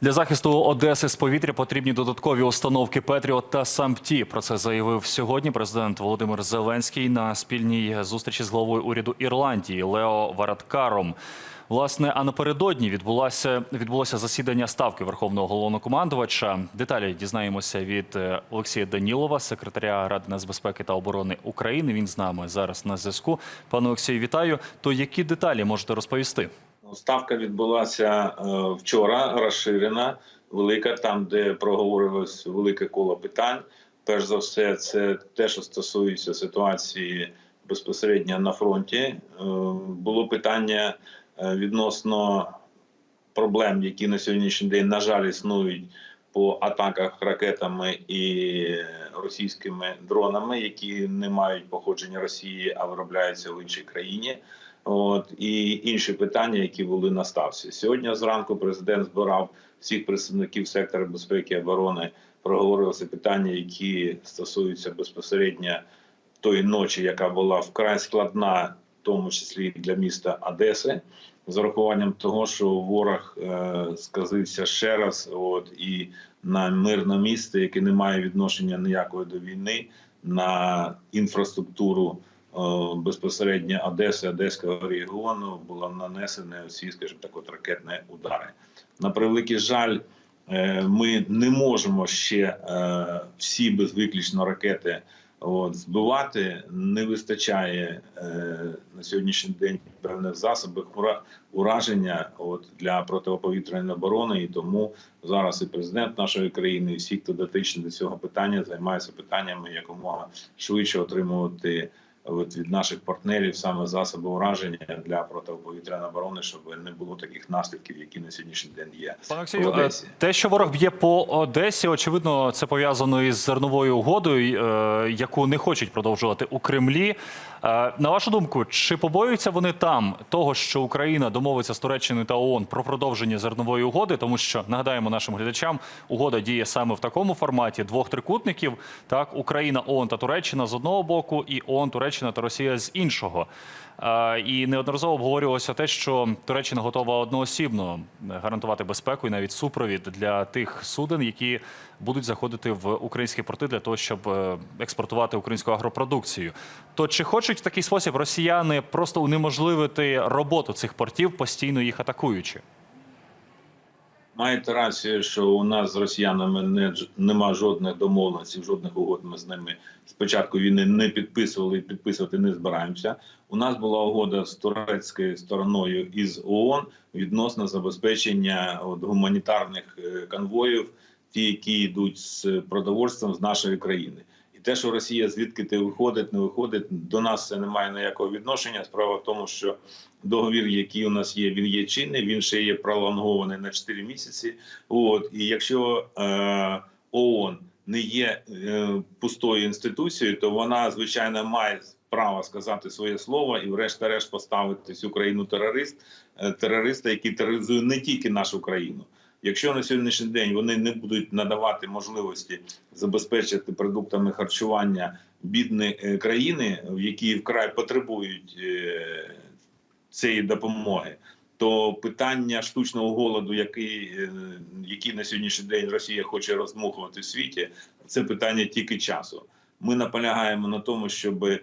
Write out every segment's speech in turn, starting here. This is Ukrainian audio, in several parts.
Для захисту Одеси з повітря потрібні додаткові установки Петріот та САМПТІ. Про це заявив сьогодні президент Володимир Зеленський на спільній зустрічі з главою уряду Ірландії Лео Варадкаром. Власне, а напередодні відбулося відбулося засідання ставки Верховного головнокомандувача. Деталі дізнаємося від е, Олексія Данілова, секретаря Ради нацбезпеки та оборони України. Він з нами зараз на зв'язку. Пане Олексію, вітаю. То які деталі можете розповісти? Ну, Ставка відбулася е, вчора, розширена, велика, там, де проговорилось велике коло питань. Перш за все, це те, що стосується ситуації безпосередньо на фронті. Е, Було питання е, відносно проблем, які на сьогоднішній день, на жаль, існують по атаках ракетами і російськими дронами, які не мають походження Росії, а виробляються в іншій країні. От і інші питання, які були на ставці. Сьогодні зранку президент збирав всіх представників сектора безпеки і оборони, проговорилися питання, які стосуються безпосередньо тої ночі, яка була вкрай складна, в тому числі для міста Одеси, з урахуванням того, що ворог е, сказився ще раз, от і на мирне місто, яке не має відношення ніякої до війни, на інфраструктуру безпосередньо Одеси, Одеського регіону було нанесені всі, скажімо так, от ракетні удари. На превеликий жаль, е, ми не можемо ще е, всі безвиключно ракети от, збивати. Не вистачає е, на сьогоднішній день певних засобів ура- ураження от, для протиповітряної оборони, і тому зараз і президент нашої країни, і всі, хто дотичний до цього питання, займаються питаннями якомога швидше отримувати от, від наших партнерів саме засоби ураження для протиповітряної оборони, щоб не було таких наслідків, які на сьогоднішній день є. Пане Олексію, Одесі. е, те, що ворог б'є по Одесі, очевидно, це пов'язано із зерновою угодою, е, яку не хочуть продовжувати у Кремлі. Е, На вашу думку, чи побоюються вони там того, що Україна домовиться з Туреччиною та ООН про продовження зернової угоди? Тому що нагадаємо нашим глядачам, угода діє саме в такому форматі двох трикутників: так, Україна, ООН та Туреччина з одного боку, і ООН, Туреччина та Росія з іншого. І неодноразово обговорювалося те, що Туреччина готова одноосібно гарантувати безпеку і навіть супровід для тих суден, які будуть заходити в українські порти для того, щоб е, експортувати українську агропродукцію. То чи хочуть в такий спосіб росіяни просто унеможливити роботу цих портів, постійно їх атакуючи? Маєте рацію, що у нас з росіянами не нема жодних домовленостей, жодних угод. Ми з ними спочатку війни не підписували і підписувати не збираємося. У нас була угода з турецькою стороною із ООН відносно забезпечення от, гуманітарних е, конвоїв, ті, які йдуть з продовольством з нашої країни. І те, що Росія звідки ти виходить, не виходить, до нас це не має ніякого відношення. Справа в тому, що договір, який у нас є, він є чинний, він ще є пролонгований на 4 місяці. От і якщо е, ООН не є е, пустою інституцією, то вона звичайно має право сказати своє слово і, врешті-решт, поставити цю країну терорист, е, терориста, який тероризує не тільки нашу країну. Якщо на сьогоднішній день вони не будуть надавати можливості забезпечити продуктами харчування бідні е, країни, в які вкрай потребують е, цієї допомоги, то питання штучного голоду, який, е, який на сьогоднішній день Росія хоче роздмухувати в світі, це питання тільки часу. Ми наполягаємо на тому, щоб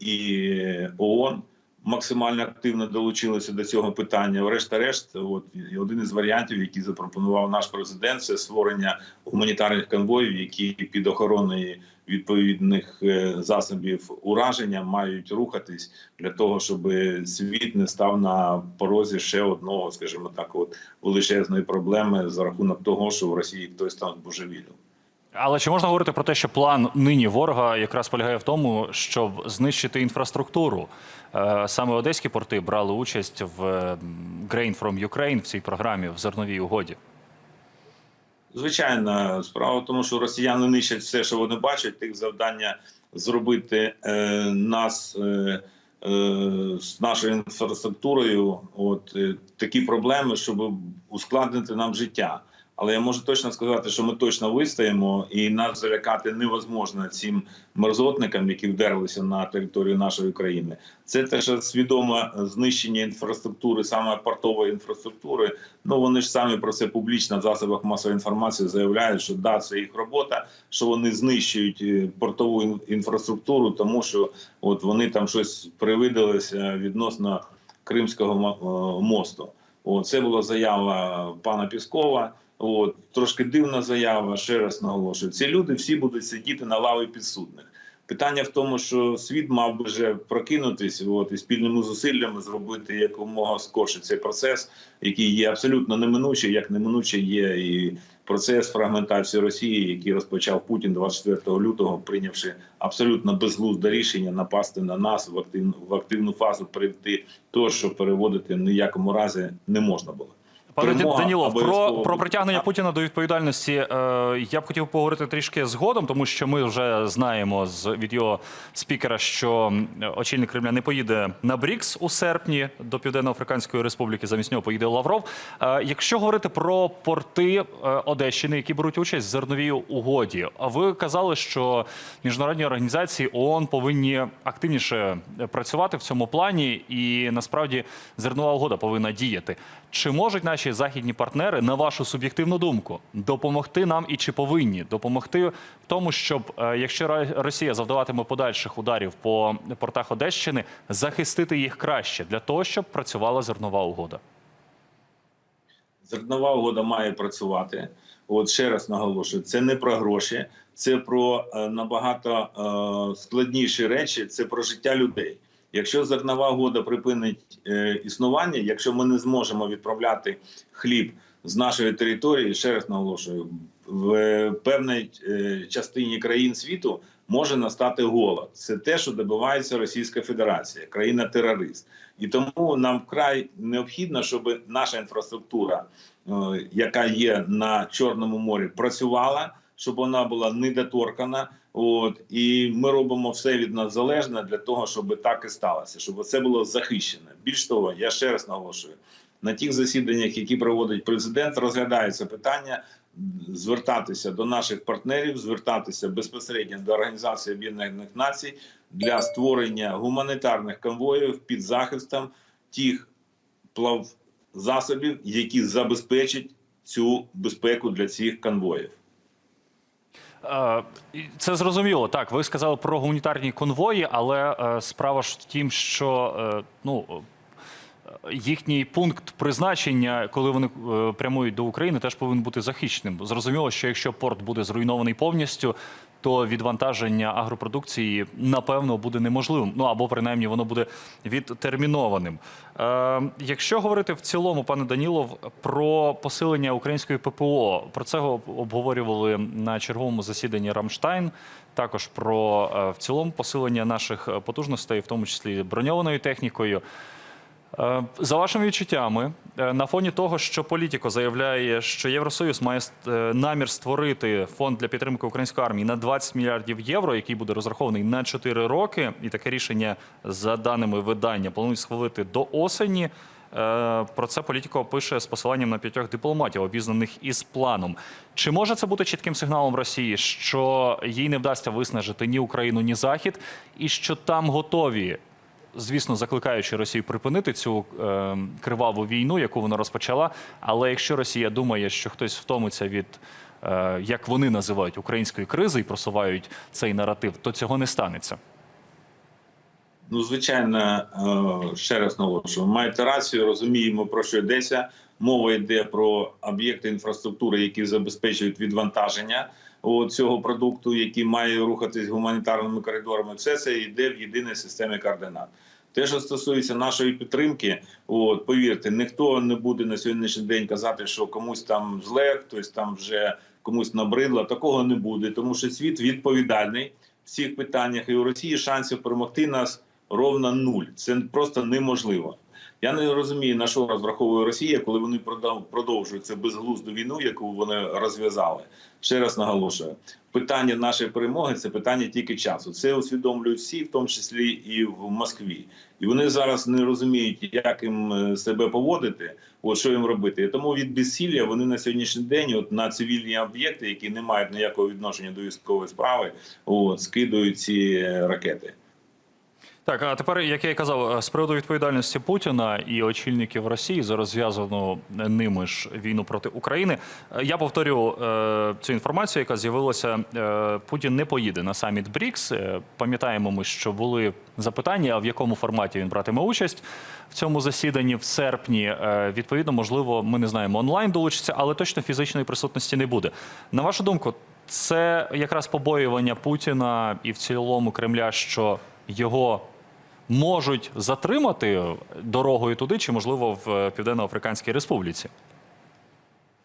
і ООН максимально активно долучилися до цього питання. Врешті-решт, от один із варіантів, який запропонував наш президент, це створення гуманітарних конвоїв, які під охороною відповідних е, засобів ураження мають рухатись для того, щоб світ не став на порозі ще одного, скажімо так, от величезної проблеми за рахунок того, що в Росії хтось став божевіллям. Але чи можна говорити про те, що план нині ворога якраз полягає в тому, щоб знищити інфраструктуру? Е, Саме одеські порти брали участь в Grain from Ukraine в цій програмі в зерновій угоді. Звичайно, справа в тому, що росіяни нищать все, що вони бачать. Тих завдання зробити е, нас е, е, з нашою інфраструктурою. От е, такі проблеми, щоб ускладнити нам життя. Але я можу точно сказати, що ми точно вистоїмо, і нас залякати невозможно цим мерзотникам, які вдерлися на територію нашої країни. Це теж свідоме знищення інфраструктури, саме портової інфраструктури. Ну вони ж самі про це публічно в засобах масової інформації заявляють, що да, це їх робота, що вони знищують е, портову інфраструктуру, тому що от вони там щось привидалися відносно Кримського е, мосту. О, це була заява пана Піскова. От трошки дивна заява. Ще раз наголошую. Ці люди всі будуть сидіти на лаві підсудних. Питання в тому, що світ мав би вже прокинутись, от і спільними зусиллями зробити якомога скорше цей процес, який є абсолютно неминучий, як неминучий є і процес фрагментації Росії, який розпочав Путін 24 лютого, прийнявши абсолютно безглузде рішення напасти на нас в активну в активну фазу, прийти то, що переводити ніякому разі не можна було. Пане Перемога Данілов, про, про притягнення Так. Путіна до відповідальності е, я б хотів поговорити трішки згодом, тому що ми вже знаємо з від його спікера, що очільник Кремля не поїде на БРІКС у серпні до Південно-Африканської Республіки. Замість нього поїде Лавров. Е, якщо говорити про порти е, Одещини, які беруть участь в зерновій угоді, а ви казали, що міжнародні організації ООН повинні активніше працювати в цьому плані, і насправді зернова угода повинна діяти. Чи можуть наші західні партнери, на вашу суб'єктивну думку, допомогти нам і чи повинні допомогти в тому, щоб е, якщо Росія завдаватиме подальших ударів по портах Одещини, захистити їх краще для того, щоб працювала зернова угода? Зернова угода має працювати. От ще раз наголошую, це не про гроші, це про е, набагато е, складніші речі. Це про життя людей. Якщо зернова угода припинить е, існування, якщо ми не зможемо відправляти хліб з нашої території, ще раз наголошую, в е, певній е, частині країн світу може настати голод. Це те, що добивається Російська Федерація, країна-терорист. І тому нам вкрай необхідно, щоб наша інфраструктура, яка є на Чорному морі, працювала, щоб вона була недоторкана. От і ми робимо все від нас залежне для того, щоб так і сталося, щоб це було захищене. Більш того, я ще раз наголошую на тих засіданнях, які проводить президент, розглядається питання звертатися до наших партнерів, звертатися безпосередньо до Організації Об'єднаних Націй для створення гуманітарних конвоїв під захистом тих плав засобів, які забезпечать цю безпеку для цих конвоїв. Е, Це зрозуміло. Так, ви сказали про гуманітарні конвої, але е, справа ж в тім, що е, ну. Їхній пункт призначення, коли вони прямують до України, теж повинен бути захищеним. Зрозуміло, що якщо порт буде зруйнований повністю, то відвантаження агропродукції напевно буде неможливим. Ну або принаймні воно буде відтермінованим. Е, якщо говорити в цілому, пане Данілов, про посилення української ППО, про це обговорювали на черговому засіданні Рамштайн. Також про е, в цілому посилення наших е, потужностей, в тому числі броньованою технікою. Е, За вашими відчуттями, е, на фоні того, що Політіко заявляє, що Євросоюз має е, намір створити фонд для підтримки української армії на 20 мільярдів євро, який буде розрахований на 4 роки, і таке рішення за даними видання планують схвалити до осені. Про це Політіко пише з посиланням на п'ятьох дипломатів, обізнаних із планом. Чи може це бути чітким сигналом Росії, що їй не вдасться виснажити ні Україну, ні Захід, і що там готові звісно, закликаючи Росію припинити цю е, криваву війну, яку вона розпочала. Але якщо Росія думає, що хтось втомиться від, е, як вони називають, української кризи і просувають цей наратив, то цього не станеться. Ну, звичайно, е, ще раз наголошую, маєте рацію, розуміємо, про що йдеться. Мова йде про об'єкти інфраструктури, які забезпечують відвантаження цього продукту, який має рухатись гуманітарними коридорами. Все це йде в єдиній системі координат. Те, що стосується нашої підтримки, от повірте, ніхто не буде на сьогоднішній день казати, що комусь там зле, хтось там вже комусь набридло. Такого не буде, тому що світ відповідальний в цих питаннях, і у Росії шансів перемогти нас ровно нуль. Це просто неможливо. Я не розумію, на що розраховує Росія, коли вони продовжують цю безглузду війну, яку вони розв'язали. Ще раз наголошую, питання нашої перемоги це питання тільки часу. Це усвідомлюють всі, в тому числі і в Москві. І вони зараз не розуміють, як їм е, себе поводити, от що їм робити. І тому від безсілля вони на сьогоднішній день, от на цивільні об'єкти, які не мають ніякого відношення до військової справи, от скидують ці е, ракети. Так, а тепер, як я і казав, з приводу відповідальності Путіна і очільників Росії за розв'язану ними ж війну проти України, е, я повторю е, цю інформацію, яка з'явилася. Е, Путін не поїде на саміт БРІКС. Е, Пам'ятаємо, ми, що були запитання, а в якому форматі він братиме участь в цьому засіданні в серпні. Е, Відповідно, можливо, ми не знаємо, онлайн долучиться, але точно фізичної присутності не буде. На вашу думку, це якраз побоювання Путіна і в цілому Кремля, що його можуть затримати дорогою туди, чи можливо в Південно-Африканській Республіці.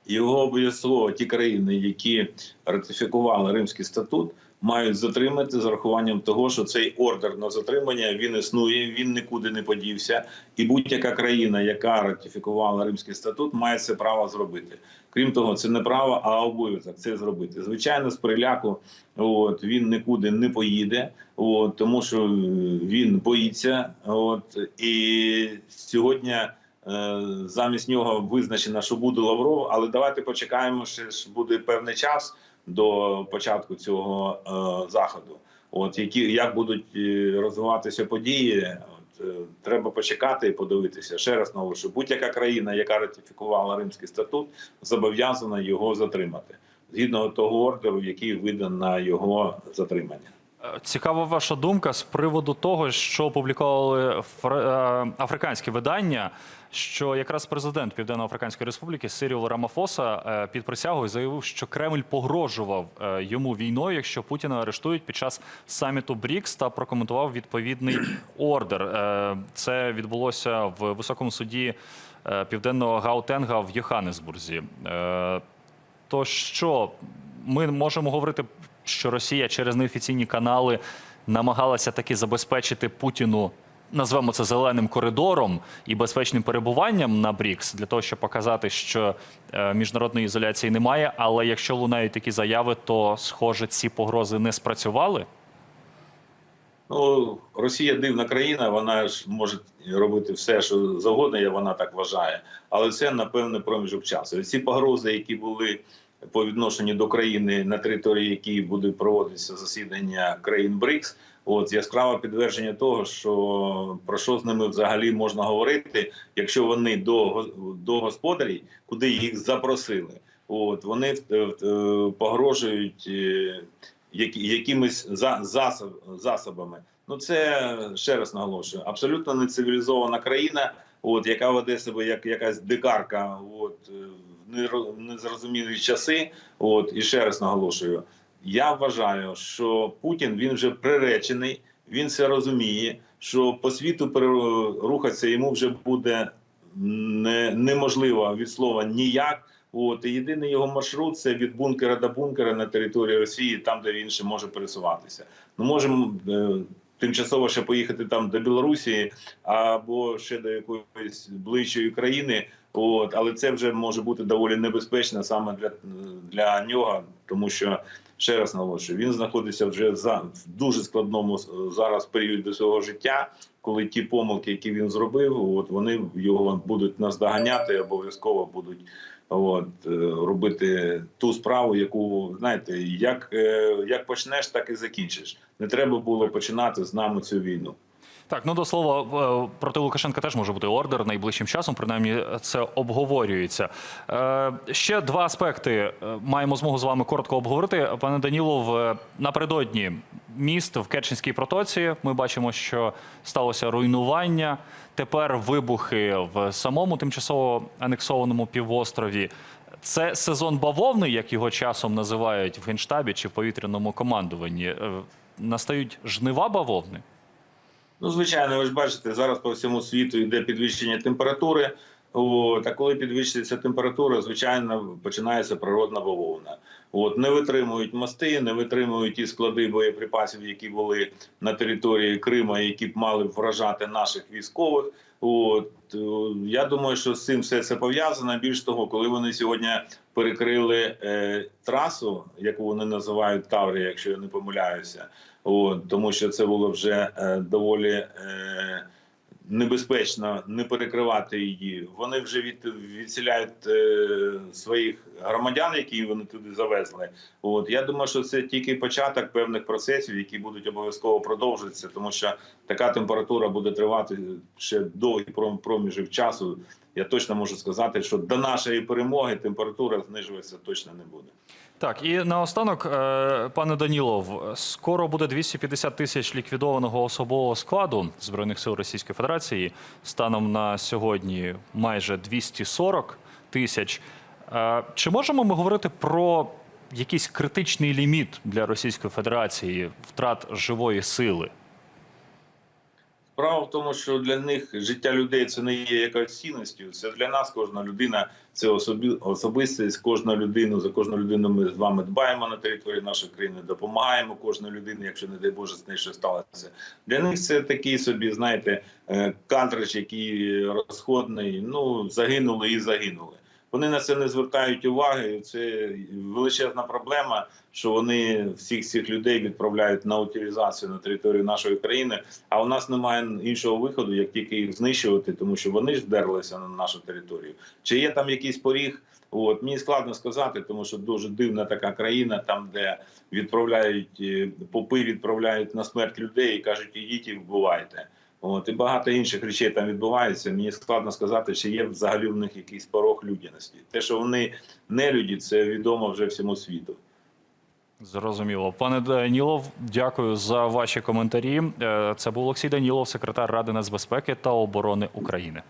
Його обов'язково ті країни, які ратифікували Римський статут, мають затримати з урахуванням того, що цей ордер на затримання він існує, він нікуди не подівся, і будь-яка країна, яка ратифікувала Римський статут, має це право зробити. Крім того, це не право, а обов'язок це зробити. Звичайно, з приляку от він нікуди не поїде, от тому що він боїться. От і сьогодні. Е, Замість нього визначено, що буде Лавров, але давайте почекаємо, ще ж буде певний час до початку цього е, заходу. От які як будуть е, розвиватися події, от, е, треба почекати і подивитися. Ще раз наголошую, будь-яка країна, яка ратифікувала Римський статут, зобов'язана його затримати згідно того ордеру, який видан на його затримання. Е, Цікава ваша думка з приводу того, що опублікували е, африканські видання, що якраз президент Південно-Африканської Республіки Сиріл Рамафоса е, під присягою заявив, що Кремль погрожував йому війною, якщо Путіна арештують під час саміту БРІКС та прокоментував відповідний ордер. Це відбулося в високому суді південного Гаутенга в Йоханнесбурзі. То що ми можемо говорити, що Росія через неофіційні канали намагалася таки забезпечити Путіну, назвемо це зеленим коридором і безпечним перебуванням на БРІКС для того, щоб показати, що е, міжнародної ізоляції немає. Але якщо лунають такі заяви, то схоже, ці погрози не спрацювали. Ну, Росія дивна країна, вона ж може робити все, що завгодно, вона так вважає. Але це на певний проміжок часу. Ці погрози, які були по відношенню до країни, на території якої буде проводитися засідання країн БРИКС, от яскраве підтвердження того, що про що з ними взагалі можна говорити, якщо вони до, до господарів, куди їх запросили, от вони е, е, погрожують. е, якимись за, засоб, засобами. Ну це ще раз наголошую. Абсолютно нецивілізована країна, от яка веде себе як якась дикарка, от незрозумілі часи. От і ще раз наголошую. Я вважаю, що Путін він вже приречений, він це розуміє. Що по світу рухатися йому вже буде не, неможливо від слова ніяк. От і єдиний його маршрут це від бункера до бункера на території Росії, там де він ще може пересуватися. Ну можемо е, тимчасово ще поїхати там до Білорусі або ще до якоїсь ближчої країни. От, але це вже може бути доволі небезпечно саме для, для нього, тому що ще раз наголошую, він знаходиться вже за в дуже складному е, зараз періоді свого життя, коли ті помилки, які він зробив, от вони його будуть наздоганяти, обов'язково будуть от е, робити ту справу, яку знаєте, як, е, як почнеш, так і закінчиш. Не треба було починати з нами цю війну. Так, ну до слова, е, проти Лукашенка теж може бути ордер найближчим часом. Принаймні, це обговорюється. Е, ще два аспекти е, маємо змогу з вами коротко обговорити. Пане Данілов, напередодні міст в Керченській протоці. Ми бачимо, що сталося руйнування. Тепер вибухи в самому тимчасово анексованому півострові. Це сезон бавовни, як його часом називають в генштабі чи в повітряному командуванні. Настають жнива бавовни. Ну, звичайно, ви ж бачите, зараз по всьому світу йде підвищення температури. От, а коли підвищується температура, звичайно, починається природна бавовна. От не витримують мости, не витримують ті склади боєприпасів, які були на території Крима, які б мали вражати наших військових. От е, я думаю, що з цим все це пов'язано. Більш того, коли вони сьогодні перекрили е, трасу, яку вони називають Таврія, якщо я не помиляюся, от, тому що це було вже е, доволі. Е, Небезпечно не перекривати її. Вони вже від, відселяють е, своїх громадян, які вони туди завезли. От я думаю, що це тільки початок певних процесів, які будуть обов'язково продовжуватися, тому що така температура буде тривати ще довгий пром- проміжок часу. Я точно можу сказати, що до нашої перемоги температура знижуватися точно не буде. Так, і наостанок, е, пане Данілов, скоро буде 250 тисяч ліквідованого особового складу Збройних сил Російської Федерації. Станом на сьогодні майже 240 тисяч. Е, Чи можемо ми говорити про якийсь критичний ліміт для Російської Федерації втрат живої сили? Справа в тому, що для них життя людей це не є якоюсь цінністю. Це для нас кожна людина, це особі, особистість. Кожна людину за кожну людину ми з вами дбаємо на території нашої країни, допомагаємо кожній людині, якщо не дай Боже з нею щось сталося. Для них це такий собі, знаєте, е, картридж, який розходний. Ну загинули і загинули. Вони на це не звертають уваги. Це величезна проблема, що вони всіх цих людей відправляють на утилізацію на територію нашої країни. А у нас немає іншого виходу, як тільки їх знищувати, тому що вони ж вдерлися на нашу територію. Чи є там якийсь поріг? От мені складно сказати, тому що дуже дивна така країна, там де відправляють е, попи, відправляють на смерть людей і кажуть, ідіть і вбивайте. От і багато інших речей там відбувається. Мені складно сказати, чи є взагалі в них якийсь порог людяності. Те, що вони не люди, це відомо вже всьому світу. Зрозуміло. Пане Данілов, дякую за ваші коментарі. Е, Це був Олексій Данілов, секретар Ради нацбезпеки та оборони України.